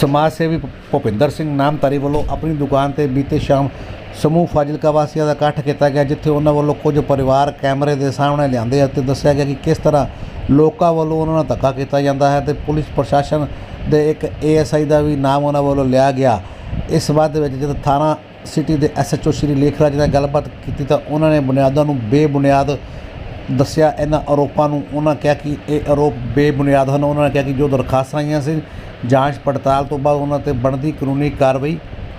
ਸਮਾਜ ਸੇਵੀ ਭੁਪਿੰਦਰ ਸਿੰਘ ਨਾਮਧਾਰੀ ਵੱਲੋਂ ਆਪਣੀ ਦੁਕਾਨ ਤੇ ਬੀਤੇ ਸ਼ਾਮ ਸਮੂਹ ਫਾਜ਼ਿਲਕਾ ਵਾਸੀਆਂ ਦਾ ਇਕੱਠ ਕੀਤਾ ਗਿਆ, ਜਿੱਥੇ ਉਹਨਾਂ ਵੱਲੋਂ ਕੁਝ ਪਰਿਵਾਰ ਕੈਮਰੇ ਦੇ ਸਾਹਮਣੇ ਲਿਆਂਦੇ ਅਤੇ ਦੱਸਿਆ ਗਿਆ ਕਿ ਕਿਸ ਤਰ੍ਹਾਂ ਲੋਕਾਂ ਵੱਲੋਂ ਉਹਨਾਂ ਨਾਲ ਧੱਕਾ ਕੀਤਾ ਜਾਂਦਾ ਹੈ ਤੇ ਪੁਲਿਸ ਪ੍ਰਸ਼ਾਸਨ ਦੇ ਇੱਕ ਏਐਸਆਈ ਦਾ ਵੀ ਨਾਮ ਉਹਨਾਂ ਵੱਲੋਂ ਲਿਆ ਗਿਆ। ਇਸ ਸੰਬੰਧ ਵਿੱਚ ਜਦੋਂ ਥਾਣਾ ਸਿਟੀ ਦੇ ਐਸਐਚਓ ਸ਼੍ਰੀ ਲੇਖਰਾਜ ਨਾਲ ਗੱਲਬਾਤ ਕੀਤੀ ਤਾਂ ਉਹਨਾਂ ਨੇ ਬੁਨਿਆਦਾਂ ਨੂੰ ਬੇਬੁਨਿਆਦ ਦੱਸਿਆ। ਇਹਨਾਂ ਆਰੋਪਾਂ ਨੂੰ ਉਹਨਾਂ ਕਿਹਾ ਕਿ ਇਹ ਆਰੋਪ ਬੇਬੁਨਿਆਦ ਹਨ। ਉਹਨਾਂ ਨੇ ਕਿਹਾ ਕਿ ਜੋ ਦਰਖਾਸਤਾਂ ਆਈਆਂ ਸੀ ਜਾਂਚ ਪੜਤਾਲ ਤੋਂ ਬਾਅਦ ਉਹਨਾਂ ਤੇ ਬਣਦੀ ਕਾਨੂੰਨੀ ਕਾਰਵਾਈ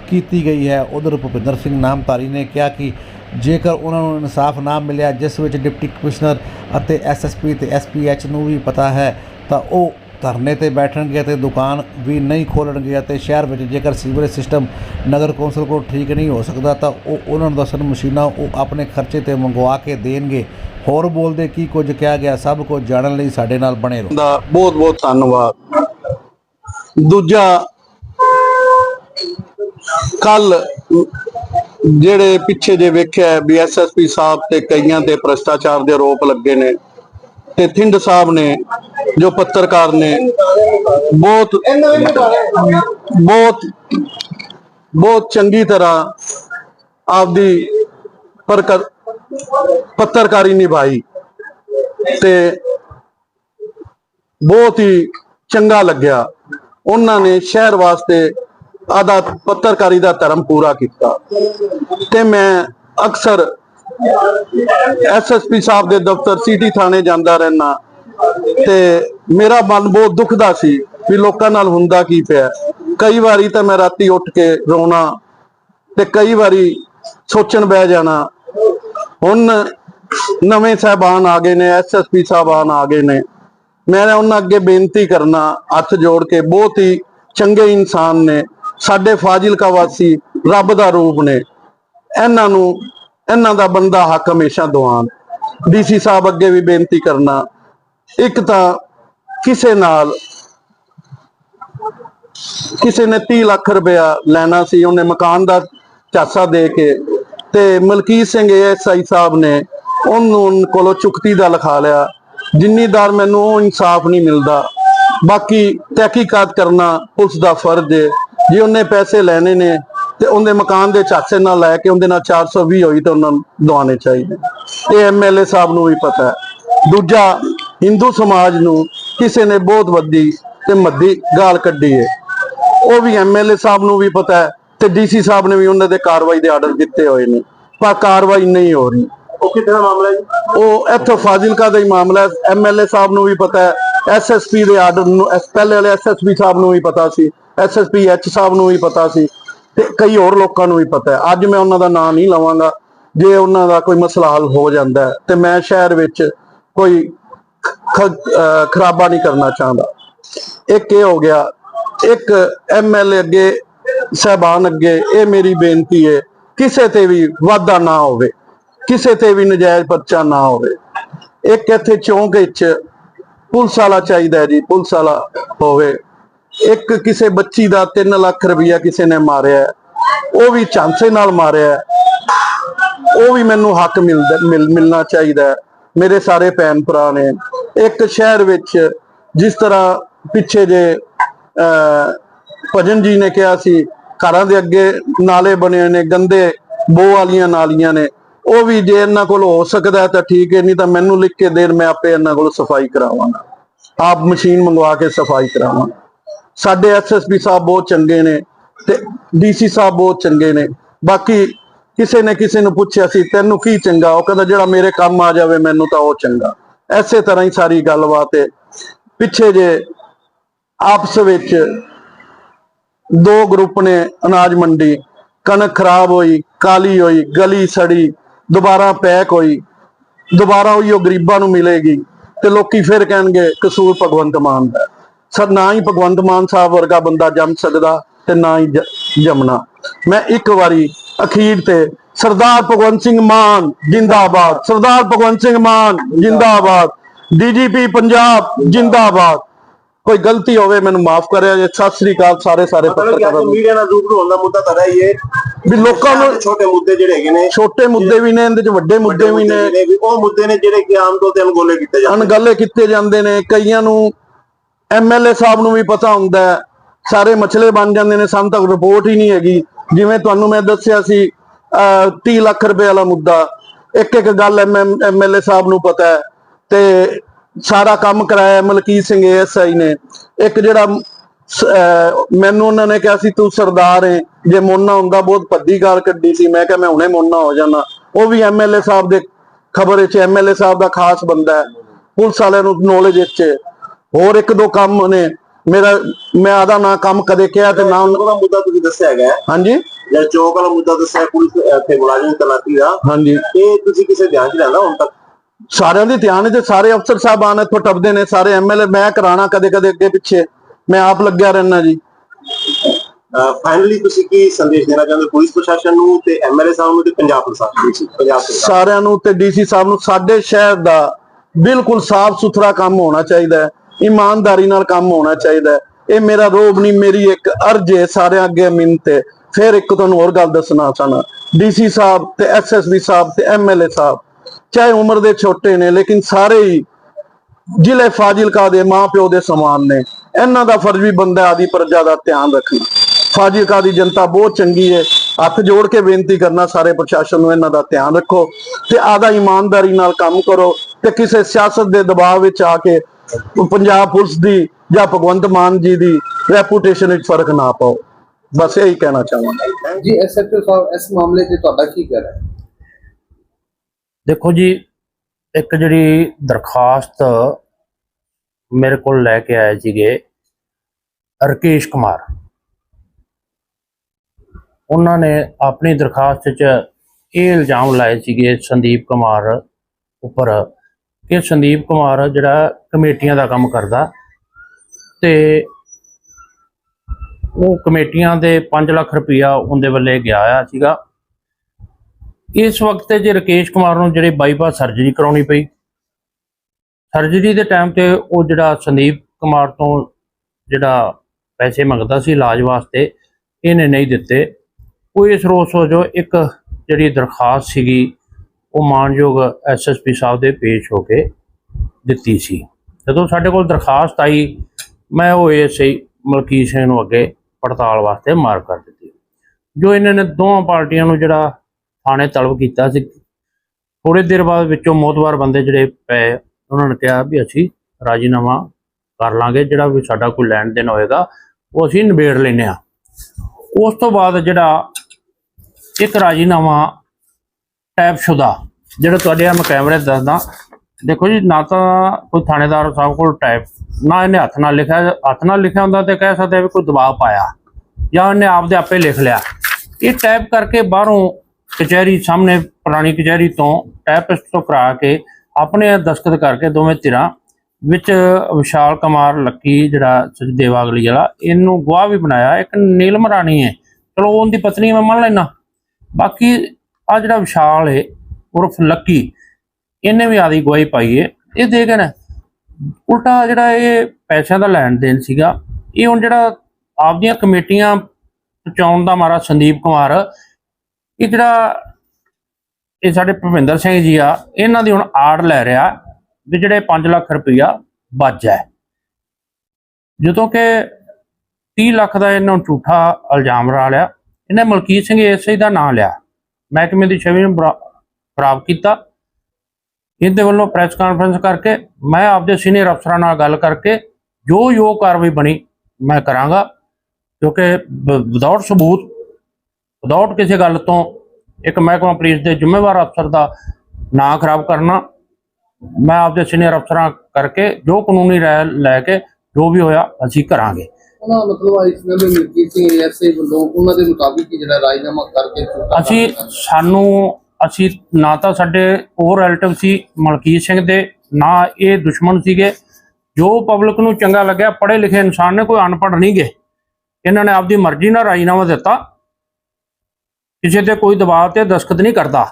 ਕੀਤੀ ਗਈ ਹੈ। ਉਧਰ ਭੁਪਿੰਦਰ ਸਿੰਘ ਨਾਮਧਾਰੀ ਨੇ ਕਿਹਾ ਕਿ ਜੇਕਰ ਉਹਨਾਂ ਨੂੰ ਇਨਸਾਫ ਨਾ ਮਿਲਿਆ, ਜਿਸ ਵਿੱਚ ਡਿਪਟੀ ਕਮਿਸ਼ਨਰ ਅਤੇ ਐਸਐਸਪੀ ਤੇ ਐਸਪੀਐਚ ਨੂੰ ਵੀ ਪਤਾ ਹੈ, ਤਾਂ ਉਹ ਧਰਨੇ ਤੇ ਬੈਠਣਗੇ ਅਤੇ ਦੁਕਾਨ ਵੀ ਨਹੀਂ ਖੋਲਣਗੇ ਅਤੇ ਸ਼ਹਿਰ ਵਿੱਚ ਜੇਕਰ ਸੀਵਰੇਜ ਸਿਸਟਮ ਨਗਰ ਕੌਂਸਲ ਕੋਲ ਠੀਕ ਨਹੀਂ ਹੋ ਸਕਦਾ, ਤਾਂ ਉਹ ਉਹਨਾਂ ਨੂੰ ਦੱਸਣ ਮਸ਼ੀਨਾਂ ਉਹ ਆਪਣੇ ਖਰਚੇ ਤੇ ਮੰਗਵਾ ਕੇ ਦੇਣਗੇ। ਹੋਰ ਬੋਲਦੇ ਕੀ ਕੁਝ ਕਿਹਾ ਗਿਆ, ਸਭ ਕੁਝ ਜਾਣਨ ਲਈ ਸਾਡੇ ਨਾਲ ਬਣੇ ਰਹੋ। ਦਾ ਬਹੁਤ ਬਹੁਤ ਧੰਨਵਾਦ। ਦੂਜਾ ਕੱਲ ਜਿਹੜੇ ਪਿੱਛੇ ਜੇ ਵੇਖਿਆ ਵੀ ਐਸਐਸਪੀ ਸਾਹਿਬ ਤੇ ਕਈਆਂ ਤੇ ਭ੍ਰਸ਼ਟਾਚਾਰ ਦੇ ਆਰੋਪ ਲੱਗੇ ਨੇ ਤੇ ਥਿੰਦ ਸਾਹਿਬ ਨੇ, ਜੋ ਪੱਤਰਕਾਰ ਨੇ, ਬਹੁਤ ਬਹੁਤ ਬਹੁਤ ਚੰਗੀ ਤਰ੍ਹਾਂ ਆਪਦੀ ਪੱਤਰਕਾਰੀ ਨਿਭਾਈ ਤੇ ਬਹੁਤ ਹੀ ਚੰਗਾ ਲੱਗਿਆ। ਉਹਨਾਂ ਨੇ ਸ਼ਹਿਰ ਵਾਸਤੇ ਆਦਾ ਪੱਤਰਕਾਰੀ ਦਾ ਧਰਮ ਪੂਰਾ ਕੀਤਾ। ਤੇ ਮੈਂ ਅਕਸਰ ਐਸਐਸਪੀ ਸਾਹਿਬ ਦੇ ਦਫ਼ਤਰ ਸਿਟੀ ਥਾਣੇ ਜਾਂਦਾ ਰਹਿਣਾ ਤੇ ਮੇਰਾ ਮਨ ਬਹੁਤ ਦੁਖਦਾ ਸੀ ਵੀ ਲੋਕਾਂ ਨਾਲ ਹੁੰਦਾ ਕੀ ਪਿਆ। ਕਈ ਵਾਰੀ ਤਾਂ ਮੈਂ ਰਾਤੀ ਉੱਠ ਕੇ ਰੋਣਾ ਤੇ ਕਈ ਵਾਰੀ ਸੋਚਣ ਬਹਿ ਜਾਣਾ। ਹੁਣ ਨਵੇਂ ਸਾਹਿਬਾਨ ਆ ਗਏ ਨੇ ਐਸਐਸਪੀ ਸਾਹਿਬਾਨ ਆ ਗਏ ਨੇ। ਮੈਂ ਉਹਨਾਂ ਅੱਗੇ ਬੇਨਤੀ ਕਰਨਾ, ਹੱਥ ਜੋੜ ਕੇ ਬਹੁਤ ਹੀ ਚੰਗੇ ਇਨਸਾਨ ਨੇ, ਸਾਡੇ ਫਾਜ਼ਿਲਕਾ ਵਾਸੀ ਰੱਬ ਦਾ ਰੂਪ ਨੇ। ਇਹਨਾਂ ਨੂੰ, ਇਹਨਾਂ ਦਾ ਬੰਦਾ ਹੱਕ ਹਮੇਸ਼ਾ ਦਵਾਨ ਡੀਸੀ ਸਾਹਿਬ ਅੱਗੇ ਵੀ ਬੇਨਤੀ ਕਰਨਾ, ਇੱਕ ਤਾਂ ਕਿਸੇ ਨਾਲ ਕਿਸੇ ਨੇ 30 ਲੱਖ ਰੁਪਇਆ ਲੈਣਾ ਸੀ, ਉਹਨੇ ਮਕਾਨ ਦਾ ਝਾਸਾ ਦੇ ਕੇ ਤੇ ਮਲਕੀਤ ਸਿੰਘ ਐਸਆਈ ਸਾਹਿਬ ਨੇ ਉਹਨੂੰ ਕੋਲੋਂ ਚੁਕਤੀ ਦਾ ਲਿਖਾ ਲਿਆ। ਜਿੰਨੀ ਦਰ ਮੈਨੂੰ ਉਹ ਇਨਸਾਫ ਨਹੀਂ ਮਿਲਦਾ। ਬਾਕੀ ਤਹਿਕੀਕਾਤ ਕਰਨਾ ਪੁਲਿਸ ਦਾ ਫਰਜ਼ ਹੈ ਜੇ ਉਹਨੇ ਪੈਸੇ ਲੈਣੇ ਨੇ ਤੇ ਉਹਦੇ ਮਕਾਨ ਦੇ ਚਾਚੇ ਨਾਲ ਲੈ ਕੇ ਉਹਦੇ ਨਾਲ 420 ਹੋਈ ਤਾਂ ਉਹਨਾਂ ਨੂੰ ਦਵਾਉਣੇ ਚਾਹੀਦੇ। ਇਹ ਐਮਐਲਏ ਸਾਹਿਬ ਨੂੰ ਵੀ ਪਤਾ ਹੈ। ਦੂਜਾ, ਹਿੰਦੂ ਸਮਾਜ ਨੂੰ ਕਿਸੇ ਨੇ ਬਹੁਤ ਵੱਡੀ ਤੇ ਮੱਦੀ ਗਾਲ ਕੱਢੀ ਹੈ ਉਹ ਵੀ ਐਮਐਲਏ ਸਾਹਿਬ ਨੂੰ ਵੀ ਪਤਾ ਹੈ ਤੇ ਡੀਸੀ ਸਾਹਿਬ ਨੇ ਵੀ ਉਹਨਾਂ ਦੇ ਕਾਰਵਾਈ ਦੇ ਆਰਡਰ ਦਿੱਤੇ ਹੋਏ ਨੇ। ਪਰ ਕਾਰਵਾਈ ਨਹੀਂ ਹੋ ਰਹੀ। ਉਹ ਕਿੱਥੇ ਦਾ ਮਾਮਲਾ ਜੀ? ਉਹ ਇੱਥੋਂ ਫਾਜ਼ਿਲਕਾ ਦਾ ਹੀ ਮਾਮਲਾ ਹੈ। ਐਮਐਲਏ ਸਾਹਿਬ ਨੂੰ ਵੀ ਪਤਾ ਹੈ। ਐਸਐਸਪੀ ਦੇ ਆਰਡਰ ਨੂੰ, ਐਸ, ਪਹਿਲੇ ਵਾਲੇ ਐਸਐਸਪੀ ਸਾਹਿਬ ਨੂੰ ਵੀ ਪਤਾ ਸੀ। ਐਸਐਸਪੀ ਐਚ ਸਾਹਿਬ ਨੂੰ ਵੀ ਪਤਾ ਸੀ। ਤੇ ਕਈ ਹੋਰ ਲੋਕਾਂ ਨੂੰ ਵੀ ਪਤਾ ਹੈ। ਅੱਜ ਮੈਂ ਉਹਨਾਂ ਦਾ ਨਾਂ ਨਹੀਂ ਲਵਾਂਗਾ। ਜੇ ਉਹਨਾਂ ਦਾ ਕੋਈ ਮਸਲਾ ਹੱਲ ਹੋ ਜਾਂਦਾ ਤੇ ਮੈਂ ਸ਼ਹਿਰ ਵਿੱਚ ਕੋਈ ਖਰਾਬਾ ਨਹੀਂ ਕਰਨਾ ਚਾਹੁੰਦਾ। ਇੱਕ ਇਹ ਹੋ ਗਿਆ, ਇੱਕ ਐਮਐਲਏ ਅੱਗੇ, ਸਹਿਬਾਨ ਅੱਗੇ, ਇਹ ਮੇਰੀ ਬੇਨਤੀ ਹੈ, ਕਿਸੇ ਤੇ ਵੀ ਵਾਧਾ ਨਾ ਹੋਵੇ। ਕਿਸੇ ਤੇ ਵੀ ਨਜਾਇਜ਼ ਪਰਚਾ ਨਾ ਹੋਵੇ। ਇੱਕ ਇੱਥੇ ਚੌਂਕ ਵਿੱਚ ਪੁਲਿਸ ਵਾਲਾ ਚਾਹੀਦਾ ਜੀ ਪੁਲਿਸ ਵਾਲਾ ਹੋਵੇ। ਇੱਕ ਕਿਸੇ ਬੱਚੀ ਦਾ 3 ਲੱਖ ਰੁਪਇਆ ਕਿਸੇ ਨੇ ਮਾਰਿਆ ਉਹ ਵੀ ਚਾਂਸੇ ਨਾਲ ਮਾਰਿਆ ਉਹ ਵੀ ਮੈਨੂੰ ਹੱਕ ਮਿਲਦਾ ਮਿਲ ਮਿਲਣਾ ਚਾਹੀਦਾ ਹੈ। ਮੇਰੇ ਸਾਰੇ ਭੈਣ ਭਰਾ ਨੇ। ਇੱਕ ਸ਼ਹਿਰ ਵਿੱਚ ਜਿਸ ਤਰ੍ਹਾਂ ਪਿੱਛੇ ਜੇ ਅਹ, ਭਜਨ ਜੀ ਨੇ ਕਿਹਾ ਸੀ ਘਰਾਂ ਦੇ ਅੱਗੇ ਨਾਲੇ ਬਣੇ ਹੋਏ ਨੇ ਗੰਦੇ ਬੋ ਵਾਲੀਆਂ ਨਾਲੀਆਂ ਨੇ। ਉਹ ਵੀ ਜੇ ਇਹਨਾਂ ਕੋਲ ਹੋ ਸਕਦਾ ਤਾਂ ਠੀਕ ਹੈ, ਨਹੀਂ ਤਾਂ ਮੈਨੂੰ ਲਿਖ ਕੇ ਦੇਣ, ਮੈਂ ਆਪੇ ਇਹਨਾਂ ਕੋਲ ਸਫ਼ਾਈ ਕਰਾਵਾਂਗਾ। ਆਪ ਮਸ਼ੀਨ ਮੰਗਵਾ ਕੇ ਸਫ਼ਾਈ ਕਰਾਵਾਂਗਾ। ਸਾਡੇ ਐਸਐਸਪੀ ਸਾਹਿਬ ਬਹੁਤ ਚੰਗੇ ਨੇ ਤੇ ਡੀਸੀ ਸਾਹਿਬ ਬਹੁਤ ਚੰਗੇ ਨੇ। ਬਾਕੀ ਕਿਸੇ ਨੇ ਕਿਸੇ ਨੂੰ ਪੁੱਛਿਆ ਸੀ, ਤੈਨੂੰ ਕੀ ਚੰਗਾ? ਉਹ ਕਹਿੰਦਾ, ਜਿਹੜਾ ਮੇਰੇ ਕੰਮ ਆ ਜਾਵੇ, ਮੈਨੂੰ ਤਾਂ ਉਹ ਚੰਗਾ। ਐਸੇ ਤਰ੍ਹਾਂ ਹੀ ਸਾਰੀ ਗੱਲਬਾਤ ਹੈ। ਪਿੱਛੇ ਜੇ ਆਪਸ ਵਿੱਚ ਦੋ ਗਰੁੱਪ ਨੇ, ਅਨਾਜ ਮੰਡੀ। ਕਣਕ ਖਰਾਬ ਹੋਈ, ਕਾਲੀ ਹੋਈ, ਗਲੀ ਸੜੀ। ਦੁਬਾਰਾ ਪੈਕ ਹੋਈ, ਦੁਬਾਰਾ ਉਹੀ ਉਹ ਗਰੀਬਾਂ ਨੂੰ ਮਿਲੇਗੀ ਤੇ ਲੋਕੀ ਫਿਰ ਕਹਿਣਗੇ, ਕਸੂਰ ਭਗਵੰਤ ਮਾਨ ਦਾ। ਸਰ, ਨਾ ਹੀ ਭਗਵੰਤ ਮਾਨ ਸਾਹਿਬ ਵਰਗਾ ਬੰਦਾ ਜੰਮ ਸਕਦਾ ਤੇ ਨਾ ਹੀ ਜ- ਜੰਮਣਾ। ਮੈਂ ਇੱਕ ਵਾਰੀ ਅਖੀਰ ਤੇ ਸਰਦਾਰ ਭਗਵੰਤ ਸਿੰਘ ਮਾਨ ਜਿੰਦਾਬਾਦ, ਸਰਦਾਰ ਭਗਵੰਤ ਸਿੰਘ ਮਾਨ ਜਿੰਦਾਬਾਦ, ਡੀਜੀਪੀ ਪੰਜਾਬ ਜਿੰਦਾਬਾਦ। ਕੋਈ ਗਲਤੀ ਹੋਵੇ ਮੈਨੂੰ ਮਾਫ ਕਰਿਆ ਜੇ। ਸਤਿ ਸ੍ਰੀ ਅਕਾਲ ਸਾਰੇ ਸਾਰੇ ਪੱਤਰਕਾਰਾਂ ਨੂੰ। ਮੀਡੀਆ ਨਾਲ ਰੂਬਰੂ ਹੋਣ ਦਾ ਮੁੱਦਾ ਤੁਹਾਡਾ ਇਹ ਹੈ ਵੀ ਲੋਕਾਂ ਨੂੰ ਛੋਟੇ ਮੁੱਦੇ ਜਿਹੜੇ ਹੈਗੇ ਨੇ। ਛੋਟੇ ਮੁੱਦੇ ਵੀ ਨੇ ਇਹਦੇ ਚ ਵੱਡੇ ਮੁੱਦੇ ਵੀ ਨੇ। ਉਹ ਮੁੱਦੇ ਨੇ ਜਿਹੜੇ ਕਿ ਆਮ ਤੌਰ ਤੇ ਅਣਗੋਲੇ ਕੀਤੇ ਜਾਂਦੇ ਅਣਗੱਲੇ ਕੀਤੇ ਜਾਂਦੇ ਨੇ। ਕਈਆਂ ਨੂੰ ਐਮਐਲਏ ਸਾਹਿਬ ਨੂੰ ਵੀ ਪਤਾ ਹੁੰਦਾ ਸਾਰੇ ਮਸਲੇ ਬਣ ਜਾਂਦੇ ਨੇ ਸਾਨੂੰ ਤੱਕ ਰਿਪੋਰਟ ਹੀ ਨਹੀਂ ਹੈਗੀ। ਜਿਵੇਂ ਤੁਹਾਨੂੰ ਮੈਂ ਦੱਸਿਆ ਸੀ ਅਹ 30 ਲੱਖ ਰੁਪਏ ਵਾਲਾ ਮੁੱਦਾ। ਇੱਕ ਇੱਕ ਗੱਲ ਐਮਐਲਏ ਸਾਹਿਬ ਨੂੰ ਪਤਾ ਹੈ। ਤੇ ਸਾਰਾ ਕੰਮ ਕਰਾਇਆ ਮਲਕੀਤ ਸਿੰਘ ਐਸਆਈ ਨੇ। ਇੱਕ ਜਿਹੜਾ ਮੈਨੂੰ ਉਹਨਾਂ ਨੇ ਕਿਹਾ ਸੀ ਤੂੰ ਸਰਦਾਰ ਹੈ ਜੇ ਮੋਨਾ ਹੁੰਦਾ ਬਹੁਤ ਭੱਦੀ ਗਾਲ ਕੱਢੀ ਸੀ। ਮੈਂ ਕਿਹਾ ਮੈਂ ਹੁਣੇ ਮੋਨਾ ਹੋ ਜਾਣਾ ਉਹ ਵੀ ਐਮਐਲਏ ਸਾਹਿਬ ਦੇ ਖਬਰ ਵਿੱਚ ਐਮਐਲਏ ਸਾਹਿਬ ਦਾ ਖਾਸ ਬੰਦਾ ਹੈ। ਪੁਲਿਸ ਵਾਲਿਆਂ ਨੂੰ ਨੌਲੇਜ ਵਿੱਚ। ਹੋਰ ਇੱਕ ਦੋ ਕੰਮ ਨੇ। ਮੇਰਾ ਮੈਂ ਆਦਾ ਨਾ ਕੰਮ ਕਦੇ ਕਿਹਾ ਤੇ ਨਾ ਉਹਦਾ ਮੁੱਦਾ ਤੁਸੀਂ ਦੱਸਿਆ ਹੈਗਾ। ਹਾਂਜੀ? ਜਿਹੜਾ ਚੌਕ ਵਾਲਾ ਮੁੱਦਾ ਦੱਸਿਆ ਪੁਲਿਸ ਇੱਥੇ ਮੁਲਾਜ਼ਮ ਤਨਾਤੀ ਦਾ। ਹਾਂਜੀ। ਇਹ ਤੁਸੀਂ ਕਿਸੇ ਧਿਆਨ ਚ ਲੈਂਦਾ ਹੁਣ ਤੱਕ ਸਾਰਿਆਂ ਦੇ ਧਿਆਨ ਵਿੱਚ ਸਾਰੇ ਅਫਸਰ ਸਾਹਿਬਾਨ ਇੱਥੋਂ ਟੱਪਦੇ ਨੇ ਸਾਰੇ ਐਮਐਲਏ ਮੈਂ ਕਰਾਣਾ ਕਦੇ ਕਦੇ ਅੱਗੇ ਪਿੱਛੇ ਮੈਂ ਆਪ ਲੱਗਿਆ ਰਹਿਣਾ ਜੀ। ਫਾਈਨਲੀ ਤੁਸੀਂ ਕੀ ਸੰਦੇਸ਼ ਦੇਣਾ ਚਾਹੁੰਦੇ ਪੁਲਿਸ ਪ੍ਰਸ਼ਾਸਨ ਨੂੰ ਤੇ ਐਮਐਲਏ ਸਾਹਿਬ ਨੂੰ ਤੇ ਪੰਜਾਬ ਪ੍ਰਸ਼ਾਸਨ ਨੂੰ? ਪੰਜਾਬ ਸਾਰਿਆਂ ਨੂੰ ਤੇ ਡੀਸੀ ਸਾਹਿਬ ਨੂੰ ਸਾਡੇ ਸ਼ਹਿਰ ਦਾ ਬਿਲਕੁਲ ਸਾਫ਼ ਸੁਥਰਾ ਕੰਮ ਹੋਣਾ ਚਾਹੀਦਾ ਹੈ ਇਮਾਨਦਾਰੀ ਨਾਲ ਕੰਮ ਹੋਣਾ ਚਾਹੀਦਾ ਹੈ। ਇਹ ਮੇਰਾ ਰੋਬ ਨਹੀਂ ਮੇਰੀ ਇੱਕ ਅਰਜ਼ ਹੈ ਸਾਰਿਆਂ ਅੱਗੇ ਮਿੰਨਤ ਹੈ ਫਿਰ ਇੱਕ ਤੁਹਾਨੂੰ ਹੋਰ ਗੱਲ ਦੱਸਣਾ ਚਾਹਨਾ ਡੀਸੀ ਸਾਹਿਬ ਤੇ ਐਸਐਸਬੀ ਸਾਹਿਬ ਤੇ ਐਮਐਲਏ ਸਾਹਿਬ ਚਾਹੇ ਉਮਰ ਦੇ ਛੋਟੇ ਨੇ, ਲੇਕਿਨ ਸਾਰੇ ਹੀ ਜ਼ਿਲ੍ਹੇ ਫਾਜ਼ਿਲਕਾ ਦੇ ਮਾਪਿਓ ਦੇ ਸਮਾਨ ਨੇ। ਇਹਨਾਂ ਦਾ ਫਰਜ਼ ਵੀ ਬੰਦਾ ਆਦੀ ਪ੍ਰਜਾ ਦਾ ਧਿਆਨ ਰੱਖਣਾ। ਫਾਜ਼ਿਲਕਾ ਦੀ ਜਨਤਾ ਬਹੁਤ ਚੰਗੀ ਹੈ। ਹੱਥ ਜੋੜ ਕੇ ਬੇਨਤੀ ਕਰਨਾ ਸਾਰੇ ਪ੍ਰਸ਼ਾਸਨ ਨੂੰ ਇਹਨਾਂ ਦਾ ਧਿਆਨ ਰੱਖੋ ਤੇ ਆਦਾ ਇਮਾਨਦਾਰੀ ਨਾਲ ਕੰਮ ਕਰੋ ਤੇ ਕਿਸੇ ਸਿਆਸਤ ਦੇ ਦਬਾਅ ਵਿੱਚ ਆ ਕੇ ਪੰਜਾਬ ਪੁਲਿਸ ਦੀ ਜਾਂ ਭਗਵੰਤ ਮਾਨ ਜੀ ਦੀ ਰੈਪੂਟੇਸ਼ਨ ਵਿੱਚ ਫ਼ਰਕ ਨਾ ਪਾਓ। ਬਸ ਇਹੀ ਕਹਿਣਾ ਚਾਹਾਂਗਾ। ਜੀ ਐਸਐਚਓ ਸਾਹਿਬ, ਇਸ ਮਾਮਲੇ 'ਚ ਤੁਹਾਡਾ ਕੀ ਕਹਿਣਾ ਹੈ? ਦੇਖੋ ਜੀ, ਇੱਕ ਜਿਹੜੀ ਦਰਖਾਸਤ ਮੇਰੇ ਕੋਲ ਲੈ ਕੇ ਆਏ ਸੀਗੇ ਰਕੇਸ਼ ਕੁਮਾਰ। ਉਹਨਾਂ ਨੇ ਆਪਣੀ ਦਰਖਾਸਤ 'ਚ ਇਹ ਇਲਜ਼ਾਮ ਲਾਏ ਸੀਗੇ ਸੰਦੀਪ ਕੁਮਾਰ ਉੱਪਰ ਕਿ ਸੰਦੀਪ ਕੁਮਾਰ ਜਿਹੜਾ ਕਮੇਟੀਆਂ ਦਾ ਕੰਮ ਕਰਦਾ ਤੇ ਉਹ ਕਮੇਟੀਆਂ ਦੇ 5 ਲੱਖ ਰੁਪਇਆ ਉਹਦੇ ਵੱਲੇ ਗਿਆ ਆ ਸੀਗਾ। ਇਸ ਵਕਤ ਜੇ ਰਕੇਸ਼ ਕੁਮਾਰ ਨੂੰ ਜਿਹੜੀ ਬਾਈਪਾਸ ਸਰਜਰੀ ਕਰਾਉਣੀ ਪਈ, ਸਰਜਰੀ ਦੇ ਟਾਈਮ ਤੇ ਉਹ ਜਿਹੜਾ ਸੰਦੀਪ ਕੁਮਾਰ ਤੋਂ ਜਿਹੜਾ ਪੈਸੇ ਮੰਗਦਾ ਸੀ ਇਲਾਜ ਵਾਸਤੇ, ਇਹਨੇ ਨਹੀਂ ਦਿੱਤੇ। ਉਹ ਇਸ ਰੋਸ ਵਜੋਂ ਇੱਕ ਜਿਹੜੀ ਦਰਖਾਸਤ ਸੀਗੀ, ਉਹ ਮਾਨਯੋਗ ਐਸਐਸਪੀ ਸਾਹਿਬ ਦੇ ਪੇਸ਼ ਹੋ ਕੇ ਦਿੱਤੀ ਸੀ। ਜਦੋਂ ਸਾਡੇ ਕੋਲ ਦਰਖਾਸਤ ਆਈ, ਮੈਂ ਉਹ ਐਸਆਈ ਮਲਕੀਤ ਸਿੰਘ ਨੂੰ ਅੱਗੇ ਪੜਤਾਲ ਵਾਸਤੇ ਮਾਰ ਕਰ ਦਿੱਤੀ। ਜੋ ਇਹਨਾਂ ਨੇ ਦੋਵਾਂ ਪਾਰਟੀਆਂ ਨੂੰ ਜਿਹੜਾ ਥਾਣੇ ਤਲਬ ਕੀਤਾ ਸੀ। ਥੋੜੇ ਦੇਰ ਬਾਅਦ ਵਿੱਚੋਂ ਮੋਤਵਾਰ ਬੰਦੇ ਜਿਹੜੇ ਪਏ ਉਹਨਾਂ ਨੇ ਕਿਹਾ ਵੀ ਅਸੀਂ ਰਾਜੀਨਾਮਾ ਕਰ ਲਾਂਗੇ, ਜਿਹੜਾ ਵੀ ਸਾਡਾ ਕੋਈ ਲੈਣ ਦੇਣ ਹੋਏਗਾ, ਉਹ ਅਸੀਂ ਨਿਬੇੜ ਲੈਨੇ ਆ ਉਸ ਤੋਂ ਬਾਅਦ ਜਿਹੜਾ ਇੱਕ ਰਾਜੀਨਾਮਾ ਟੈਪਸ਼ੁਦਾ ਜਿਹੜਾ ਤੁਹਾਡੇ ਆ ਮੈਂ ਕੈਮਰੇ ਦੱਸਦਾ, ਦੇਖੋ ਜੀ, ਨਾ ਤਾਂ ਕੋਈ ਥਾਣੇਦਾਰ ਸਾਹਿਬ ਕੋਲ ਟਾਈਪ ਨਾ ਇਹਨੇ ਹੱਥ ਨਾਲ ਲਿਖਿਆ, ਹੱਥ ਨਾਲ ਲਿਖਿਆ ਹੁੰਦਾ ਤੇ ਕਹਿ ਸਕਦੇ ਵੀ ਕੋਈ ਦਬਾਅ ਪਾਇਆ, ਜਾਂ ਇਹਨੇ ਆਪਦੇ ਆਪੇ ਲਿਖ ਲਿਆ। ਇਹ ਟਾਈਪ ਕਰਕੇ ਬਾਹਰੋਂ ਕਚਹਿਰੀ ਸਾਹਮਣੇ ਪੁਰਾਣੀ ਕਚਹਿਰੀ ਤੋਂ ਟਾਈਪਿਸਟ ਤੋਂ ਕਰਾ ਕੇ ਆਪਣੇ ਦਸਖਤ ਕਰਕੇ ਦੋਵੇਂ ਧਿਰਾਂ ਵਿੱਚ ਵਿਸ਼ਾਲ ਕੁਮਾਰ ਲੱਕੀ ਜਿਹੜਾ ਸਚਦੇਵਾ ਵਾਲਾ, ਇਹਨੂੰ ਗਵਾਹ ਵੀ ਬਣਾਇਆ। ਇੱਕ ਨੀਲਮ ਰਾਣੀ ਹੈ। ਚਲੋ ਉਹਦੀ ਪਤਨੀ ਮੈਂ ਮੰਨ ਲੈਣਾ ਬਾਕੀ ਆ ਜਿਹੜਾ ਵਿਸ਼ਾਲ ਹੈ, ਉਰਫ ਲੱਕੀ, ਇਹਨੇ ਵੀ ਆਦੀ ਗਵਾਹੀ ਪਾਈ ਹੈ। ਇਹ ਦੇ ਗਏ ਨੇ, ਉਲਟਾ ਜਿਹੜਾ ਇਹ ਪੈਸਿਆਂ ਦਾ ਲੈਣ ਦੇਣ ਸੀਗਾ, ਇਹ ਹੁਣ ਜਿਹੜਾ ਆਪਦੀਆਂ ਕਮੇਟੀਆਂ ਪਹੁੰਚਾਉਣ ਦਾ ਮਾਰਾ ਸੰਦੀਪ ਕੁਮਾਰ ਇਹ ਜਿਹੜਾ ਇਹ ਸਾਡੇ ਭੁਪਿੰਦਰ ਸਿੰਘ ਜੀ ਆ, ਇਹਨਾਂ ਦੀ ਹੁਣ ਆੜ ਲੈ ਰਿਹਾ ਵੀ ਜਿਹੜੇ 5 ਲੱਖ ਰੁਪਈਆ ਬਚ ਹੈ ਜਦੋਂ ਕਿ 30 ਲੱਖ ਦਾ ਇਹਨਾਂ ਨੂੰ ਝੂਠਾ ਇਲਜ਼ਾਮ ਲਾ ਲਿਆ। ਇਹਨੇ ਮਲਕੀਤ ਸਿੰਘ ਐਸਆਈ ਦਾ ਨਾਮ ਲਿਆ। ਮਹਿਕਮੇ ਦੀ ਛਵੀ ਨੂੰ ਬਰਾ- ਖਰਾਬ ਕੀਤਾ। ਇਹਦੇ ਵੱਲੋਂ ਪ੍ਰੈਸ ਕਾਨਫਰੰਸ ਕਰਕੇ ਮੈਂ ਆਪਦੇ ਸੀਨੀਅਰ ਅਫਸਰਾਂ ਨਾਲ ਗੱਲ ਕਰਕੇ ਜੋ ਜੋ ਕਾਰਵਾਈ ਬਣੀ ਮੈਂ ਕਰਾਂਗਾ, ਕਿਉਂਕਿ ਵਿਦਆਊਟ ਸਬੂਤ ਵਿਦਆਊਟ ਕਿਸੇ ਗੱਲ ਤੋਂ ਇੱਕ ਮਹਿਕਮਾ ਪੁਲਿਸ ਦੇ ਜ਼ਿੰਮੇਵਾਰ ਅਫਸਰ ਦਾ ਨਾਂ ਖਰਾਬ ਕਰਨਾ ਮੈਂ ਆਪਦੇ ਸੀਨੀਅਰ ਅਫਸਰਾਂ ਕਰਕੇ ਜੋ ਕਾਨੂੰਨੀ ਰਾਇ ਲੈ ਕੇ ਜੋ ਵੀ ਹੋਇਆ ਅਸੀਂ ਕਰਾਂਗੇ। ਉਹਨਾਂ ਦਾ ਮਤਲਬ ਇਸ ਨੇ ਵੀ ਮਲਕੀਤ ਸਿੰਘ ਐਸਏ ਵੱਲੋਂ ਉਹਨਾਂ ਦੇ ਮੁਤਾਬਿਕ ਹੀ ਜਿਹੜਾ ਰਾਜਨਾਮਾ ਕਰਕੇ ਛੋਟਾ ਅਸੀਂ ਸਾਨੂੰ ਅਸੀਂ ਨਾ ਤਾਂ ਸਾਡੇ ਹੋਰ ਰਿਲੇਟਿਵ ਸੀ ਮਲਕੀਤ ਸਿੰਘ ਦੇ ਨਾ ਇਹ ਦੁਸ਼ਮਣ ਸੀਗੇ। ਜੋ ਪਬਲਿਕ ਨੂੰ ਚੰਗਾ ਲੱਗਿਆ ਪੜ੍ਹੇ ਲਿਖੇ ਇਨਸਾਨ ਨੇ ਕੋਈ ਅਨਪੜ੍ਹ ਨਹੀਂ ਗੇ। ਇਹਨਾਂ ਨੇ ਆਪਦੀ ਮਰਜ਼ੀ ਨਾਲ ਰਾਜੀਨਾਮਾ ਦਿੱਤਾ। ਕਿਸੇ ਤੇ ਕੋਈ ਦਬਾਅ ਤੇ ਦਸਖਤ ਨਹੀਂ ਕਰਦਾ।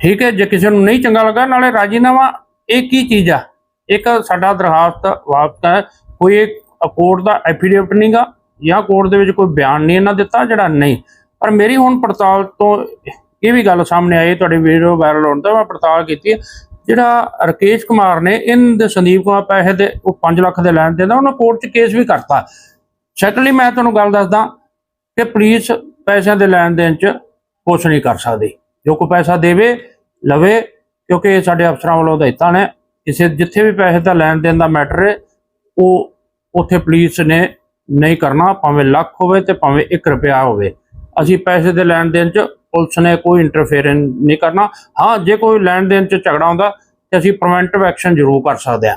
ਠੀਕ ਹੈ, ਜੇ ਕਿਸੇ ਨੂੰ ਨਹੀਂ ਚੰਗਾ ਲੱਗਾ, ਨਾਲੇ ਰਾਜੀਨਾਮਾ ਇਹ ਕੀ ਚੀਜ਼ ਆ? ਇੱਕ ਸਾਡਾ ਦਰਖਾਸਤ ਵਾਪਸ ਹੈ, ਕੋਈ ਇੱਕ ਕੋਰਟ ਦਾ ਐਫੀਡੇਵਿਟ ਨਹੀਂਗਾ, ਜਾਂ ਕੋਰਟ ਦੇ ਵਿੱਚ ਕੋਈ ਬਿਆਨ ਨਹੀਂ ਇਹਨਾਂ ਦਿੱਤਾ ਜਿਹੜਾ ਨਹੀਂ। ਪਰ ਮੇਰੀ ਹੁਣ ਪੜਤਾਲ ਤੋਂ ਇਹ ਵੀ ਗੱਲ ਸਾਹਮਣੇ ਆਈ, ਤੁਹਾਡੀ ਵੀਡੀਓ ਵਾਇਰਲ ਹੋਣ ਤੋਂ ਮੈਂ ਪੜਤਾਲ ਕੀਤੀ ਜਿਹੜਾ ਰਕੇਸ਼ ਕੁਮਾਰ ਨੇ ਇਹਨਾਂ ਦੇ ਸੰਦੀਪ ਕੁਮਾਰ ਪੈਸੇ ਦੇ, ਉਹ 5 ਲੱਖ ਦੇ ਲੈਣ ਦੇਣ ਦਾ ਉਹਨਾਂ ਕੋਰਟ 'ਚ ਕੇਸ ਵੀ ਕਰਤਾ। ਸੈਕੰਡਲੀ ਮੈਂ ਤੁਹਾਨੂੰ ਗੱਲ ਦੱਸਦਾ ਕਿ ਪੁਲਿਸ ਪੈਸਿਆਂ ਦੇ ਲੈਣ ਦੇਣ 'ਚ ਕੁਛ ਨਹੀਂ ਕਰ ਸਕਦੀ। ਜੋ ਕੋਈ ਪੈਸਾ ਦੇਵੇ, ਲਵੇ, ਕਿਉਂਕਿ ਇਹ ਸਾਡੇ ਅਫਸਰਾਂ ਵੱਲੋਂ ਹਦਾਇਤਾਂ ਨੇ। ਕਿਸੇ ਜਿੱਥੇ ਵੀ ਪੈਸੇ ਦਾ ਲੈਣ ਦੇਣ ਦਾ ਮੈਟਰ ਹੈ, ਉਹ ਉੱਥੇ ਪੁਲਿਸ ਨੇ ਨਹੀਂ ਕਰਨਾ, ਭਾਵੇਂ ਲੱਖ ਹੋਵੇ ਤੇ ਭਾਵੇਂ 1 ਰੁਪਿਆ ਹੋਵੇ। ਅਸੀਂ ਪੈਸੇ ਦੇ ਲੈਣ ਦੇਣ 'ਚ ਪੁਲਿਸ ਨੇ ਕੋਈ ਇੰਟਰਫੇਰੈਂਸ ਨਹੀਂ ਕਰਨਾ। ਹਾਂ, ਜੇ ਕੋਈ ਲੈਣ ਦੇਣ 'ਚ ਝਗੜਾ ਹੁੰਦਾ, ਤੇ ਅਸੀਂ ਪ੍ਰੀਵੈਂਟਿਵ ਐਕਸ਼ਨ ਜ਼ਰੂਰ ਕਰ ਸਕਦੇ ਹਾਂ।